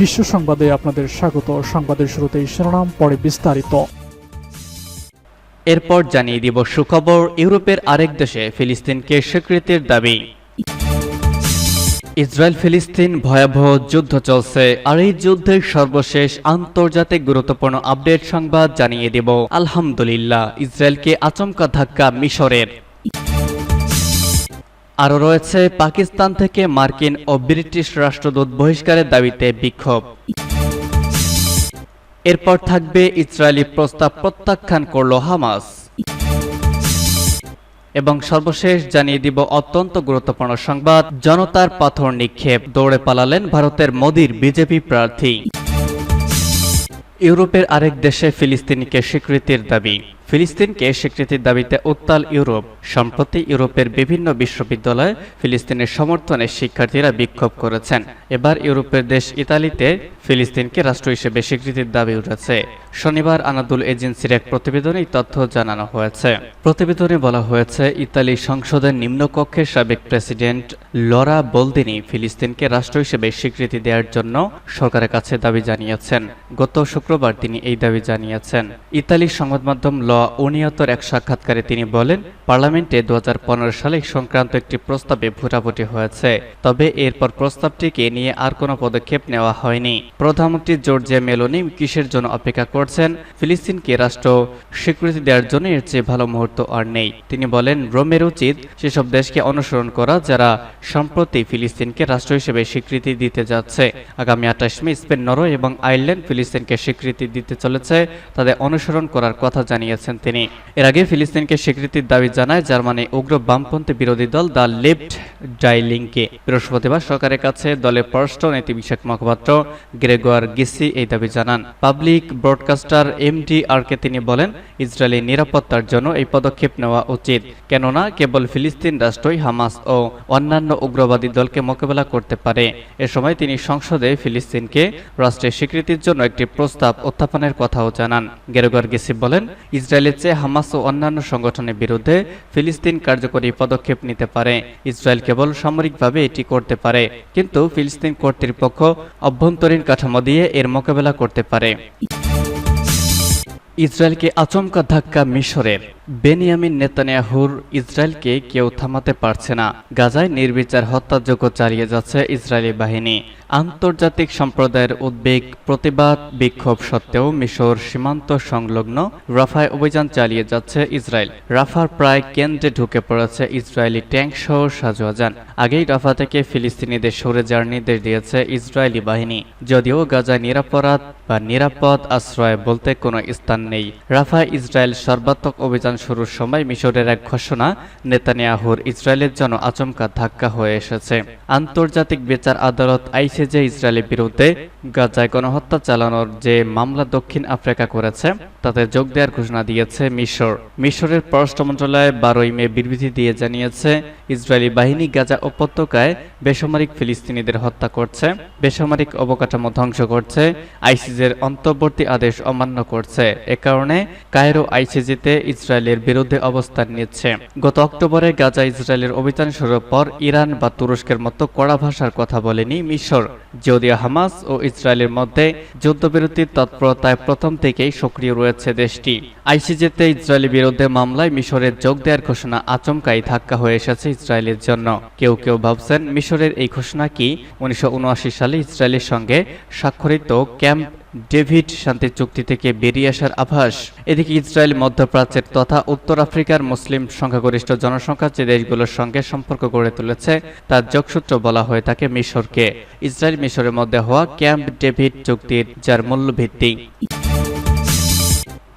বিশ্ব সংবাদে আপনাদের স্বাগত। সংবাদের শুরুতেই শিরোনাম, পরে বিস্তারিত। এরপর জানিয়ে দিব সুখবর, ইউরোপের আরেক দেশে ফিলিস্তিনকে স্বীকৃতির দাবি। ইসরায়েল ফিলিস্তিন ভয়াবহ যুদ্ধ চলছে। আর এই যুদ্ধের সর্বশেষ আন্তর্জাতিক গুরুত্বপূর্ণ আপডেট সংবাদ জানিয়ে দেব। আলহামদুলিল্লাহ, ইসরায়েলকে আচমকা ধাক্কা মিশরের। আরও রয়েছে পাকিস্তান থেকে মার্কিন ও ব্রিটিশ রাষ্ট্রদূত বহিষ্কারের দাবিতে বিক্ষোভ। এরপর থাকবে ইসরায়েলি প্রস্তাব প্রত্যাখ্যান করল হামাস। এবং সর্বশেষ জানিয়ে দিব অত্যন্ত গুরুত্বপূর্ণ সংবাদ, জনতার পাথর নিক্ষেপ, দৌড়ে পালালেন ভারতের মোদির বিজেপি প্রার্থী। ইউরোপের আরেক দেশে ফিলিস্তিনিকে স্বীকৃতির দাবি। ফিলিস্তিনকে স্বীকৃতির দাবিতে উত্তাল ইউরোপ, সম্প্রতি ইউরোপের বিভিন্ন বিশ্ববিদ্যালয়ে ফিলিস্তিনের সমর্থনে শিক্ষার্থীরা বিক্ষোভ করেছেন। এবার ইউরোপের দেশ ইতালিতে ফিলিস্তিনকে রাষ্ট্র হিসেবে স্বীকৃতির দাবি উঠেছে। শনিবার আনাদুল এজেন্সির এক প্রতিবেদনে তথ্য জানানো হয়েছে। প্রতিবেদনে বলা হয়েছে, ইতালি সংসদের নিম্নকক্ষের সাবেক প্রেসিডেন্ট লরা বোলদিনি ফিলিস্তিনকে রাষ্ট্র হিসেবে স্বীকৃতি দেওয়ার জন্য সরকারের কাছে দাবি জানিয়েছেন। গত শুক্রবার তিনি এই দাবি জানিয়েছেন। ইতালির সংবাদ মাধ্যম ল উনিয়তর এক সাক্ষাৎকারে তিনি বলেন, পার্লামেন্টে দু হাজার পনেরো সালে সংক্রান্ত একটি প্রস্তাবে ভোটাভুটি হয়েছে। তবে এরপর প্রস্তাবটিকে নিয়ে আর কোনো পদক্ষেপ নেওয়া হয়নি। প্রধানমন্ত্রী জর্জিয়া মেলোনি কিসের জন্য অপেক্ষা করছেন? ফিলিস্তিনকে রাষ্ট্র স্বীকৃতি দেওয়ার জন্য এর চেয়ে ভালো মুহূর্ত আর নেই। তিনি বলেন, রোমের উচিত সেসব দেশকে অনুসরণ করা যারা সম্প্রতি ফিলিস্তিনকে রাষ্ট্র হিসেবে স্বীকৃতি দিতে যাচ্ছে। আগামী আঠাশ মে স্পেন, নরওয়ে এবং আয়ারল্যান্ড ফিলিস্তিনকে স্বীকৃতি দিতে চলেছে। তাদের অনুসরণ করার কথা জানিয়েছেন তিনি। এর আগে ফিলিস্তিনকে স্বীকৃতির দাবি জানায় জার্মানি উগ্র বামপন্থী বিরোধী দল দ্য লেফট ডাইলিংকে। বৃহস্পতিবার সরকারের কাছে দলের পররাষ্ট্র নীতি বিষয়ক মুখপাত্র গ্রেগর গিসি এই দাবি জানান। পাবলিক ব্রডকাস্টার এমডিআরকে তিনি বলেন ইসরায়েলের নিরাপত্তার জন্য এই পদক্ষেপ নেওয়া উচিত, কেননা কেবল ফিলিস্তিন রাষ্ট্রই হামাস ও অন্যান্য উগ্রবাদী দলকে মোকাবেলা করতে পারে। এ সময় তিনি সংসদে ফিলিস্তিনকে রাষ্ট্রের স্বীকৃতির জন্য একটি প্রস্তাব উত্থাপনের কথাও জানান। গেরগর গেসি বলেন ইসরায়েলের চেয়ে হামাস ও অন্যান্য সংগঠনের বিরুদ্ধে ফিলিস্তিন কার্যকরী পদক্ষেপ নিতে পারে। ইসরায়েল কেবল সামরিকভাবে এটি করতে পারে, কিন্তু ফিলিস্তিন কর্তৃপক্ষ অভ্যন্তরীণ কাঠামো দিয়ে এর মোকাবেলা করতে পারে। ইসরায়েলকে আচমকা ধাক্কা মিশরের বেনিয়ামিন নেতানিয়াহুর ইসরায়েলকে কেউ থামাতে পারছে না। গাজায় নির্বিচার হত্যাযজ্ঞ চালিয়ে যাচ্ছে ইসরায়েলি বাহিনী। আন্তর্জাতিক সম্প্রদায়ের উদ্বেগ, প্রতিবাদ, বিক্ষোভ সত্ত্বেও মিশর সীমান্ত সংলগ্ন রাফায় অভিযান চালিয়ে যাচ্ছে ইসরায়েল। রাফার প্রায় কেন্দ্রে ঢুকে পড়েছে ইসরায়েলি ট্যাঙ্ক সহ সাজোয়াজান আগেই রাফা থেকে ফিলিস্তিনিদের সরে যাওয়ার নির্দেশ দিয়েছে ইসরায়েলি বাহিনী। যদিও গাজায় নিরাপরাধ বা নিরাপদ আশ্রয় বলতে কোনো স্থান নেই। রাফায় ইসরায়েল সর্বাত্মক অভিযান শুরুর সময় মিশরের এক ঘোষণা নেতানিয়াহুর ইসরায়েলের জন্য আচমকা ধাক্কা হয়ে এসেছে। আন্তর্জাতিক বিচার আদালত আইসিজে ইসরায়েলের বিরুদ্ধে গাজায় গণহত্যা চালানোর যে মামলা দক্ষিণ আফ্রিকা করেছে, তাতে যোগ দেওয়ার ঘোষণা দিয়েছে মিশর। মিশরের পররাষ্ট্র মন্ত্রণালয় বারোই মে বিবৃতি দিয়ে জানিয়েছে, ইসরায়েলি বাহিনী গাজা উপত্যকায় বেসামরিক ফিলিস্তিনিদের হত্যা করছে, বেসামরিক অবকাঠামো ধ্বংস করছে আইসিজের অন্তর্বর্তী আদেশ অমান্য করছে। এ কারণে কায়রো আইসিজিতে ইসরায়েলের বিরুদ্ধে অবস্থান নিচ্ছে। গত অক্টোবরে গাজা ইসরায়েলের অভিযান শুরুর পর ইরান বা তুরস্কের মতো কড়া ভাষার কথা বলেনি মিশর, যদিও হামাস ও ইসরায়েলের মধ্যে যুদ্ধবিরতির তৎপরতায় প্রথম থেকেই সক্রিয় রয়েছে দেশটি। আইসিজিতে ইসরায়েলি বিরুদ্ধে মামলায় মিশরের যোগ দেওয়ার ঘোষণা আচমকাই ধাক্কা হয়ে এসেছে ইসরায়েলের জন্য। কেউ কেউ ভাবছেন মিশরের এই ঘোষণা কি উনিশশো উনআশি সালে ইসরায়েলের সঙ্গে স্বাক্ষরিত ক্যাম্প ডেভিড শান্তি চুক্তি থেকে বেরিয়ে আসার আভাস। এদিকে ইসরায়েল মধ্যপ্রাচ্যের তথা উত্তর আফ্রিকার মুসলিম সংখ্যাগরিষ্ঠ জনসংখ্যা যে দেশগুলোর সঙ্গে সম্পর্ক গড়ে তুলেছে, তার যোগসূত্র বলা হয়ে থাকে মিশরকে। ইসরায়েল মিশরের মধ্যে হওয়া ক্যাম্প ডেভিড চুক্তির যার মূল্যভিত্তি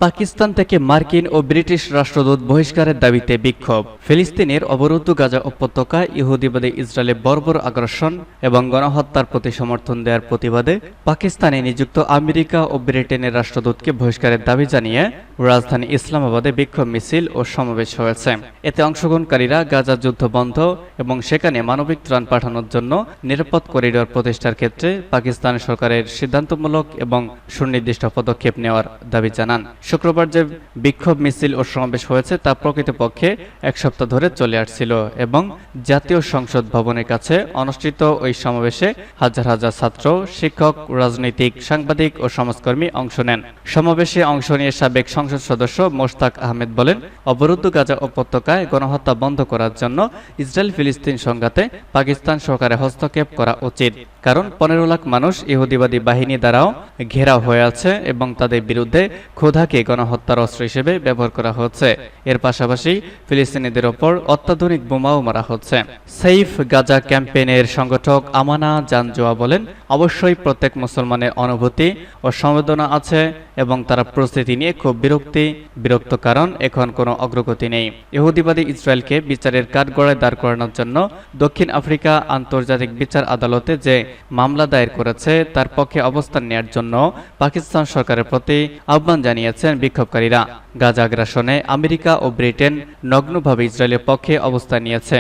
পাকিস্তান থেকে মার্কিন ও ব্রিটিশ রাষ্ট্রদূত বহিষ্কারের দাবিতে বিক্ষোভ। ফিলিস্তিনের অবরুদ্ধ গাজা উপত্যকায় ইহুদিবাদী ইসরায়েলের বর্বর আগ্রাসন এবং গণহত্যার প্রতি সমর্থন দেওয়ার প্রতিবাদে পাকিস্তানে নিযুক্ত আমেরিকা ও ব্রিটেনের রাষ্ট্রদূতকে বহিষ্কারের দাবি জানিয়ে রাজধানী ইসলামাবাদে বিক্ষোভ মিছিল ও সমাবেশ হয়েছে। এতে অংশগ্রহণকারীরা গাজা যুদ্ধ বন্ধ এবং সেখানে মানবিক ত্রাণ পাঠানোর জন্য নিরাপদ করিডর প্রতিষ্ঠার ক্ষেত্রে পাকিস্তান সরকারের সিদ্ধান্তমূলক এবং সুনির্দিষ্ট পদক্ষেপ নেওয়ার দাবি জানান। শুক্রবার যে বিক্ষোভ মিছিল ও সমাবেশ হয়েছে তা প্রকৃতপক্ষে এক সপ্তাহ ধরে চলে আসছিল এবং জাতীয় সংসদ ভবনের কাছে অনুষ্ঠিত ওই সমাবেশে হাজার হাজার ছাত্র, শিক্ষক, রাজনৈতিক, সাংবাদিক ও সমাজকর্মী অংশ নেন। সমাবেশে অংশ নিয়ে সাবেক সংসদ সদস্য মোশতাক আহমেদ বলেন, অবরুদ্ধ গাজা উপত্যকায় গণহত্যা বন্ধ করার জন্য ইসরায়েল ফিলিস্তিন সংঘাতে পাকিস্তান সরকারের হস্তক্ষেপ করা উচিত। কারণ পনেরো লাখ মানুষ ইহুদিবাদী বাহিনী দ্বারাও ঘেরাও হয়ে আছে এবং তাদের বিরুদ্ধে ক্ষুধাকে গণহত্যার অস্ত্র হিসেবে ব্যবহার করা হচ্ছে। এর পাশাপাশি ফিলিস্তিনিদের ওপর অত্যাধুনিক বোমাও মারা হচ্ছে। সেইফ গাজা ক্যাম্পেইনের সংগঠক আমানা জানজোয়া বলেন, অবশ্যই প্রত্যেক মুসলমানের অনুভূতি ও সংবেদনা আছে এবং তারা প্রস্তুতি নিয়ে খুব বিরক্তি, বিরক্ত কারণ এখন কোনো অগ্রগতি নেই। ইহুদিবাদী ইসরায়েলকে বিচারের কাঠগড়ায় দাঁড় করানোর জন্য দক্ষিণ আফ্রিকা আন্তর্জাতিক বিচার আদালতে যে মামলা দায়ের করেছে, তার পক্ষে অবস্থান নেয়ার জন্য পাকিস্তান সরকারের প্রতি আহ্বান জানিয়েছেন বিক্ষোভকারীরা। গাজা আগ্রাসনে আমেরিকা ও ব্রিটেন নগ্নভাবে ইসরায়েলের পক্ষে অবস্থান নিয়েছে।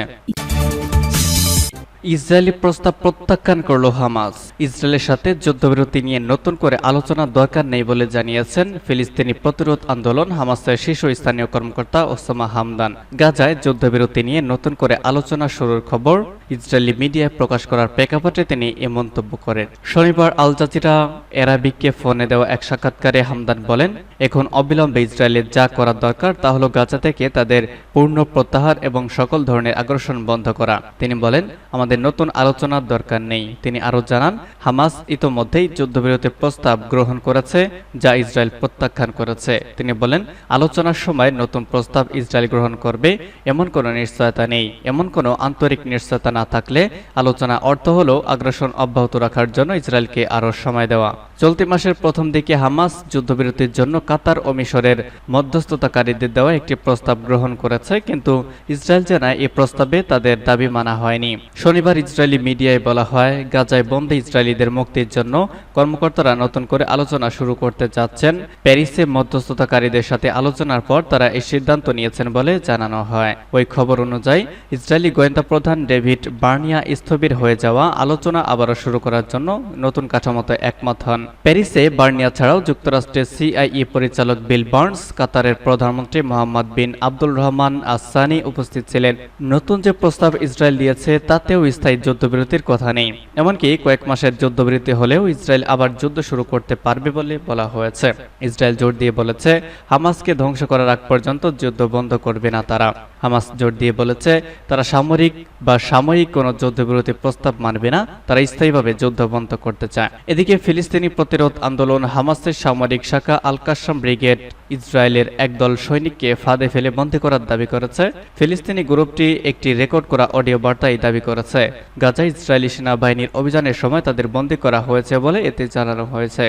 ইসরায়েলি প্রস্তাব প্রত্যাখ্যান করল হামাস। ইসরায়েলের সাথে যুদ্ধবিরতি নিয়ে নতুন করে আলোচনার দরকার নেই বলে জানিয়েছেন ফিলিস্তিনি প্রতিরোধ আন্দোলন হামাসের শীর্ষ স্থানীয় কর্মকর্তা ওসামা হামদান। গাজায় যুদ্ধবিরতি নিয়ে নতুন করে আলোচনা শুরুর খবর ইসরায়েলি মিডিয়ায় প্রকাশ করার প্রেক্ষাপটে তিনি এ মন্তব্য করেন। শনিবার আল জাজিরা এরাবিককে ফোনে দেওয়া এক সাক্ষাৎকারে হামদান বলেন, এখন অবিলম্বে ইসরায়েলের যা করা দরকার তা হলো গাজা থেকে তাদের পূর্ণ প্রত্যাহার এবং সকল ধরনের আগ্রাসন বন্ধ করা। তিনি বলেন, আমাদের নতুন আলোচনার দরকার নেই। তিনি আরও জানান, হামাস ইতোমধ্যেই যুদ্ধবিরতির প্রস্তাব গ্রহণ করেছে, যা ইসরায়েল প্রত্যাখ্যান করেছে। তিনি বলেন, আলোচনার সময় নতুন প্রস্তাব ইসরায়েল গ্রহণ করবে, এমন কোনো নিশ্চয়তা নেই। এমন কোনো আন্তরিক নিশ্চয়তা না থাকলে আলোচনা অর্থ হল আগ্রাসন অব্যাহত রাখার জন্য ইসরায়েলকে আরও সময় দেওয়া। চলতি মাসের প্রথম দিকে হামাস যুদ্ধবিরতির জন্য কাতার ও মিশরের মধ্যস্থতাকারীদের দেওয়া একটি প্রস্তাব গ্রহণ করেছে, কিন্তু ইসরায়েল জানায় এই প্রস্তাবে তাদের দাবি মানা হয়নি। শনিবার ইসরায়েলি মিডিয়ায় বলা হয়, গাজায় বন্দী ইসরায়েলিদের মুক্তির জন্য কর্মকর্তারা নতুন করে আলোচনা শুরু করতে যাচ্ছেন। প্যারিসে মধ্যস্থতাকারীদের সাথে আলোচনার পর তারা এই সিদ্ধান্ত নিয়েছেন বলে জানানো হয়। ওই খবর অনুযায়ী, ইসরায়েলি গোয়েন্দা প্রধান ডেভিড বার্নিয়া স্থবির হয়ে যাওয়া আলোচনা আবারও শুরু করার জন্য নতুন কাঠামোতে একমত হন। প্যারিসে বার্নিয়া ছাড়াও যুক্তরাষ্ট্রের সিআইই পরিচালক বিল বার্নস কাতারের প্রধানমন্ত্রী মোহাম্মদ বিন আব্দুল রহমান আসানি উপস্থিত ছিলেন। নতুন যে প্রস্তাব ইসরায়েল দিয়েছে, তাতেও স্থায়ী যুদ্ধবিরতির কথা নেই। এমনকি কয়েক মাসের যুদ্ধবিরতি হলেও ইসরায়েল আবার যুদ্ধ শুরু করতে পারবে বলে বলা হয়েছে। ইসরায়েল জোর দিয়ে বলেছে, হামাসকে ধ্বংস করার আগ পর্যন্ত যুদ্ধ বন্ধ করবে না তারা। হামাস জোর দিয়ে বলেছে, তারা সামরিক বা সাময়িক কোনো যুদ্ধবিরতি প্রস্তাব মানবে না, তারা স্থায়ীভাবে যুদ্ধ বন্ধ করতে চায়। এদিকে ফিলিস্তিনি প্রতিরোধ আন্দোলন হামাসের সামরিক শাখা আল কাসসাম ব্রিগেড ইসরায়েলের একদল সৈনিককে ফাঁদে ফেলে বন্দী করার দাবি করেছে। ফিলিস্তিনি গ্রুপটি একটি রেকর্ড করা অডিও বার্তায় দাবি করেছে। গাজা ইসরায়েলি সেনাবাহিনীর অভিযানের সময় তাদের বন্দী করা হয়েছে বলে এতে জানানো হয়েছে।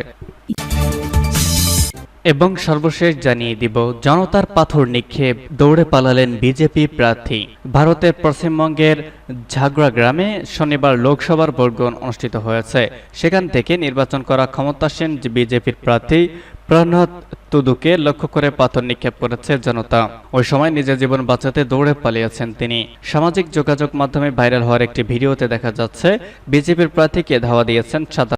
এবং সর্বশেষ জানিয়ে দিব, জনতার পাথর নিক্ষেপ, দৌড়ে পালালেন বিজেপি প্রার্থী। ভারতের পশ্চিমবঙ্গের ঝাগড়া গ্রামে শনিবার লোকসভার ভোটগ্রহণ অনুষ্ঠিত হয়েছে। সেখান থেকে নির্বাচন করা ক্ষমতাসীন বিজেপির প্রার্থী প্রণত তুদুকে লক্ষ্য করে পাথর নিক্ষেপ করেছে জনতা। ওই সময় নিজের জীবন বাঁচাতে দৌড়ে পালিয়েছেন তিনি। সামাজিক যোগাযোগ মাধ্যমে ভাইরাল হওয়ার একটি ভিডিওতে দেখা যাচ্ছে, বিজেপির প্রার্থীকে ধাওয়া দিয়েছেন সাধারণ